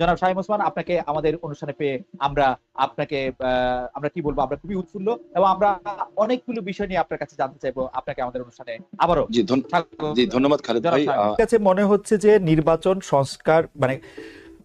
জনাব শাহিম ওসমান আপনাকে আমাদের অনুষ্ঠানে পেয়ে আমরা আপনাকে আহ, আমরা কি বলব আমরা খুবই উৎফুল্ল এবং আমরা অনেকগুলো বিষয় নিয়ে আপনার কাছে জানতে চাইব আপনাকে আমাদের অনুষ্ঠানে। আবারও জি ধন- ধন্যবাদ খালেদ ভাই। কাছে মনে হচ্ছে যে নির্বাচন সংস্কার মানে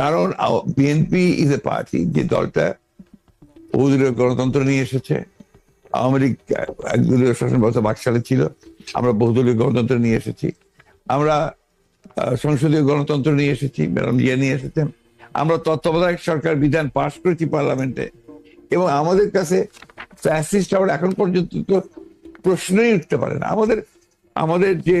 কারণ বিএনপি ইজ এ পার্টি যে দলটা বহুদলীয় গণতন্ত্র নিয়ে এসেছে, আওয়ামী লীগ একদলীয় শাসন ব্যবস্থা বাকশালে ছিল, আমরা বহুদলীয় গণতন্ত্র নিয়ে এসেছি, আমরা সংসদীয় গণতন্ত্র নিয়ে এসেছি, ম্যাডাম জিয়া নিয়ে এসেছেন আমরা তত্ত্বাবধায়ক সরকার বিধান পাশ করেছি পার্লামেন্টে, এবং আমাদের কাছে ফ্যাসিস্ট আবার এখন পর্যন্ত তো প্রশ্নই উঠতে পারে না। আমাদের আমাদের যে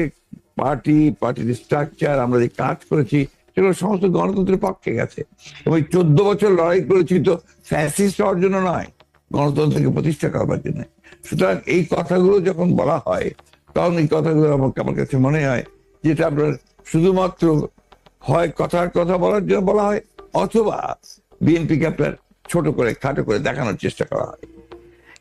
পার্টি পার্টির স্ট্রাকচার আমরা যে কাজ করেছি সেগুলো সমস্ত গণতন্ত্রের পক্ষে গেছে। এবং চোদ্দ বছর লড়াই করেছি তো ফ্যাসিস্ট হওয়ার জন্য নয়, গণতন্ত্রকে প্রতিষ্ঠা করবার জন্য। সুতরাং এই কথাগুলো যখন বলা হয়, তখন এই কথাগুলো আমাকে, আমার কাছে মনে হয় যেটা আপনার শুধুমাত্র হয় কথার কথা বলার জন্য বলা হয়, অথবা বিএনপিকে আপনার ছোট করে, খাটো করে দেখানোর চেষ্টা করা হয়।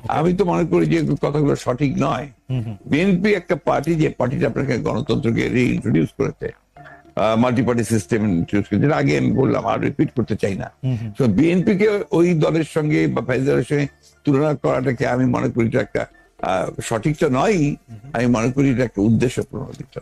আমি তো মনে করি যে কথাগুলো সঠিক নয়। বিএনপি একটা পার্টি যে পার্টিটা আপনাকে গণতন্ত্রকে রিইন্ট্রোডিউস করেছে মাল্টি পার্টি সিস্টেম ইন্ট্রোডিউস করেছে যেটা আগে আমি বললাম আর রিপিট করতে চাই না। তো বিএনপি কে ওই দলের সঙ্গে বা ফেজারের সঙ্গে তুলনা করাটাকে আমি মনে করি একটা আহ, সঠিক তো নয় আমি মনে করি এটা একটা উদ্দেশ্য প্রণোদিত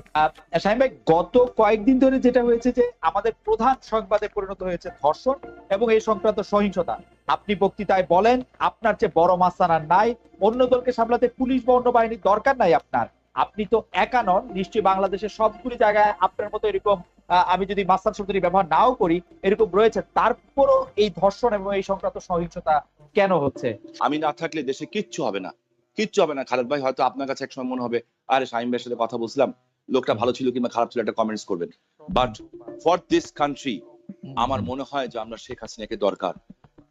শাহিম ভাই গত কয়েকদিন ধরে যেটা হয়েছে যে আমাদের প্রধান সংবাদে পরিণত হয়েছে ধর্ষণ এবং এই সংক্রান্ত সহিংসতা। আপনি বক্তৃতায় বলেন আপনার চেয়ে বড় মাস্তানার নাই অন্য দলকে সামলাতে পুলিশ বা অন্য বাহিনীর দরকার নাই আপনার। আপনি তো একা নন নিশ্চয়ই বাংলাদেশের সবগুলি জায়গায় আপনার মতো এরকম আহ, আমি যদি মাস্তান শব্দটি ব্যবহার নাও করি এরকম রয়েছে। তারপরও এই ধর্ষণ এবং এই সংক্রান্ত সহিংসতা কেন হচ্ছে? আমি না থাকলে দেশে কিচ্ছু হবে না। কিচ্ছু হবে না। খালেদ ভাই, হয়তো আপনার কাছে একসময় মনে হবে, আরে শাহিম ভাইয়ের সাথে কথা বলছিলাম, লোকটা ভালো ছিল কিংবা খারাপ ছিল, একটা কমেন্টস করবেন। বাট ফর দিস কান্ট্রি আমার মনে হয় যে আমরা শেখ হাসিনাকে দরকার।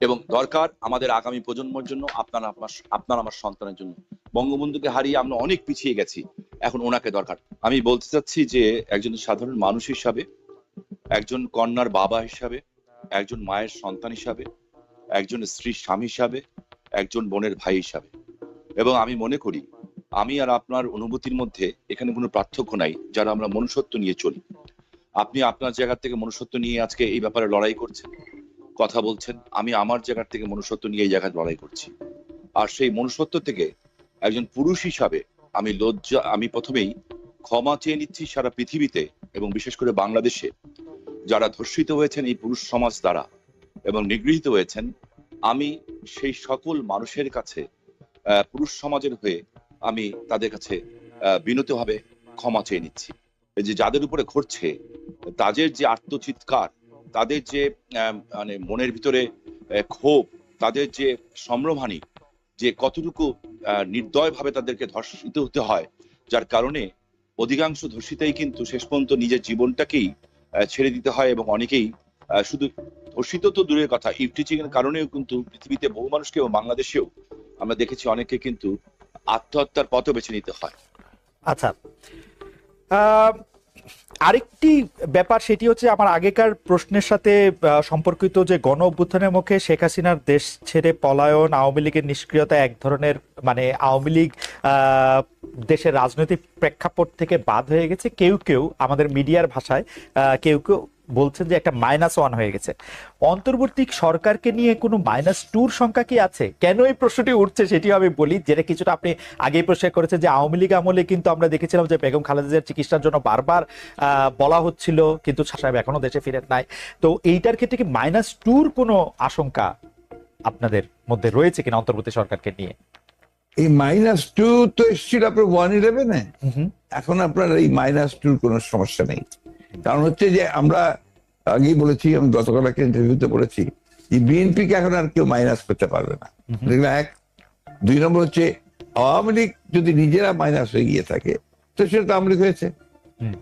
এবং দরকার আমাদের আগামী প্রজন্মের জন্য, আপনার আপনার আপনার আমার সন্তানের জন্য। বঙ্গবন্ধুকে হারিয়ে আমরা অনেক পিছিয়ে গেছি, এখন ওনাকে দরকার। আমি বলতে চাচ্ছি যে একজন সাধারণ মানুষ হিসাবে, একজন কন্যার বাবা হিসাবে, একজন মায়ের সন্তান হিসাবে, একজন স্ত্রীর স্বামী হিসাবে, একজন বোনের ভাই হিসাবে। এবং আমি মনে করি, আমি আর আপনার অনুভূতির মধ্যে এখানে কোনো পার্থক্য নাই, যারা আমরা মনুষ্যত্ব নিয়ে চলি। আপনি আপনার জায়গা থেকে মনুষ্যত্ব নিয়ে আজকে এই ব্যাপারে লড়াই করছেন, কথা বলছেন, আমি আমার জায়গা থেকে মনুষ্যত্ব নিয়ে এই জায়গায় লড়াই করছি। আর সেই মনুষ্যত্ব থেকে একজন পুরুষ হিসাবে আমি লজ্জা, আমি প্রথমেই ক্ষমা চেয়ে নিচ্ছি সারা পৃথিবীতে এবং বিশেষ করে বাংলাদেশে, যারা ধর্ষিত হয়েছেন এই পুরুষ সমাজ দ্বারা এবং নিগৃহীত হয়েছেন, আমি সেই সকল মানুষের কাছে পুরুষ সমাজের হয়ে আমি তাদের কাছে বিনীতভাবে ক্ষমা চেয়ে নিচ্ছি। যে যাদের উপরে ঘটছে, তাদের যে আত্মচিৎকার, তাদের যে মানে মনের ভিতরে ক্ষোভ, তাদের যে সম্ভ্রমহানি যে কতটুকু নির্দয়ভাবে তাদেরকে ধর্ষিত হতে হয়, যার কারণে অধিকাংশ ধর্ষিতাই কিন্তু শেষ পর্যন্ত নিজের জীবনটাকেই ছেড়ে দিতে হয় এবং অনেকেই শুধু ধর্ষিত তো দূরের কথা, ইফটিচিং এর কারণেও কিন্তু পৃথিবীতে বহু মানুষকে এবং বাংলাদেশেও আমরা দেখেছি অনেকে কিন্তু আত্মহত্যার পথও বেছে নিতে হয়। আচ্ছা। আরেকটি ব্যাপার সেটি হচ্ছে আমার আগেকার প্রশ্নের সাথে সম্পর্কিত যে গণ অভ্যুত্থানের মুখে শেখ হাসিনার দেশ ছেড়ে পলায়ন, আওয়ামী লীগের নিষ্ক্রিয়তা এক ধরনের মানে আওয়ামী লীগ দেশের রাজনৈতিক প্রেক্ষাপট থেকে বাদ হয়ে গেছে। কেউ কেউ আমাদের মিডিয়ার ভাষায় কেউ কেউ বলছেন যে একটা মাইনাস ওয়ান হয়ে গেছে। অন্তর্বর্তী সরকারকে নিয়ে কোনো মাইনাস টুর সংখ্যা কি আছে? কেন এই প্রশ্নটি উঠছে সেটিও আমি বলি যেটা কিছুটা আপনি আগেই প্রশ্ন করেছেন যে আওয়ামী লীগ আমলে কিন্তু আমরা দেখেছিলাম যে বেগম খালেদা জিয়ার চিকিৎসার জন্য বারবার বলা হচ্ছিল কিন্তু সাহেব এখনও দেশে ফিরেন নাই। তো এইটার ক্ষেত্রে কি মাইনাস টুর কোনো আশঙ্কা আপনাদের মধ্যে রয়েছে কিনা অন্তর্বর্তী সরকারকে নিয়ে? এই মাইনাস টু তো এসেছিল আপনার ওয়ান ইলেভেনে এখন আপনার এই মাইনাস টুর কোনো সমস্যা নেই। কারণ হচ্ছে যে আমরা আগেই বলেছি আমি গতকাল একটা ইন্টারভিউতে বলেছি যে বিএনপি কে এখন আর কেউ মাইনাস করতে পারবে না। দেখলাম এক দুই নম্বর হচ্ছে আওয়ামী লীগ যদি নিজেরা মাইনাস হয়ে গিয়ে থাকে তো সেটা তো আওয়ামী লীগ হয়েছে।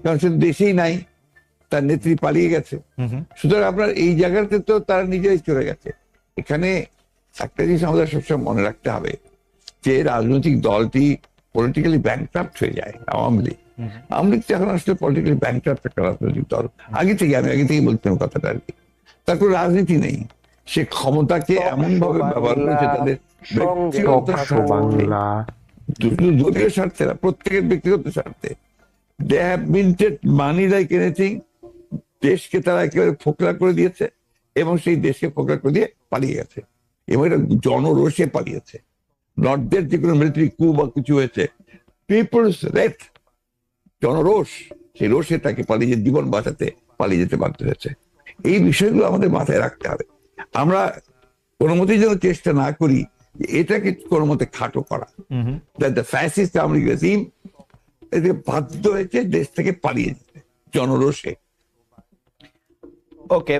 কারণ সে দেশেই নাই তার নেত্রী পালিয়ে গেছে। সুতরাং আপনার এই জায়গাতে তো তারা নিজেরাই চলে গেছে। এখানে একটা জিনিস আমাদের সবসময় মনে রাখতে হবে যে রাজনৈতিক দলটি পলিটিক্যালি ব্যাংক্রাফ্ট হয়ে যায় আওয়ামী লীগ। আওয়ামী লীগ তো এখন আসলে পলিটিক্যালি ব্যাংক্রাফ্ট একটা রাজনৈতিক দল। আগে থেকে আমি আগে থেকেই বলতাম কথাটা আর কি। তার কোনো রাজনীতি নেই। সে ক্ষমতাকে এমন ভাবে ব্যবহার করেছে তাদের ব্যক্তিগত স্বার্থে। দলীয় স্বার্থে না প্রত্যেকের ব্যক্তিগত স্বার্থে। They have minted money like anything দেশকে তারা একেবারে ফোকলা করে দিয়েছে এবং সেই দেশকে ফোকলা করে দিয়ে পালিয়ে গেছে। এবং এটা জনরোষে পালিয়েছে। নর্থদের যে কোনো মিলিটারি কু বা কিছু হয়েছে। পিপলস রেট জনরোষ সেই রোষে তাকে পালিয়ে জীবন বাঁচাতে পালিয়ে যেতে বাধ্য হয়েছে। এই বিষয়গুলো আমাদের মাথায় রাখতে হবে। আমরা কোনো মতেই যেন চেষ্টা না করি এটাকে কোনো মতে খাটো করা। regime বাধ্য হয়েছে দেশ থেকে পালিয়ে যেতে জনরোষে। ওকে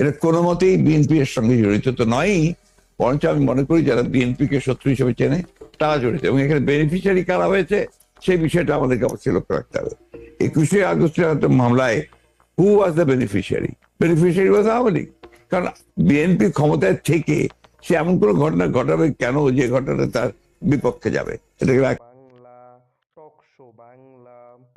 এটা কোনো মতেই বিএনপি এর সঙ্গে জড়িত তো নয়ই, বরঞ্চ আমি মনে করি যারা বিএনপি কে শত্রু হিসেবে চেনে, তারা জড়িত। এবং এখানে বেনিফিশিয়ারি কারা হয়েছে, সেই বিষয়টা আমাদেরকে অবশ্যই লক্ষ্য রাখতে হবে। একুশে আগস্টের মামলায় who was the beneficiary beneficiary was Awami League কারণ বিএনপি ক্ষমতায় থেকে সে এমন কোনো ঘটনা ঘটাবে কেন যে ঘটনাটা তার বিপক্ষে যাবে? এটাকে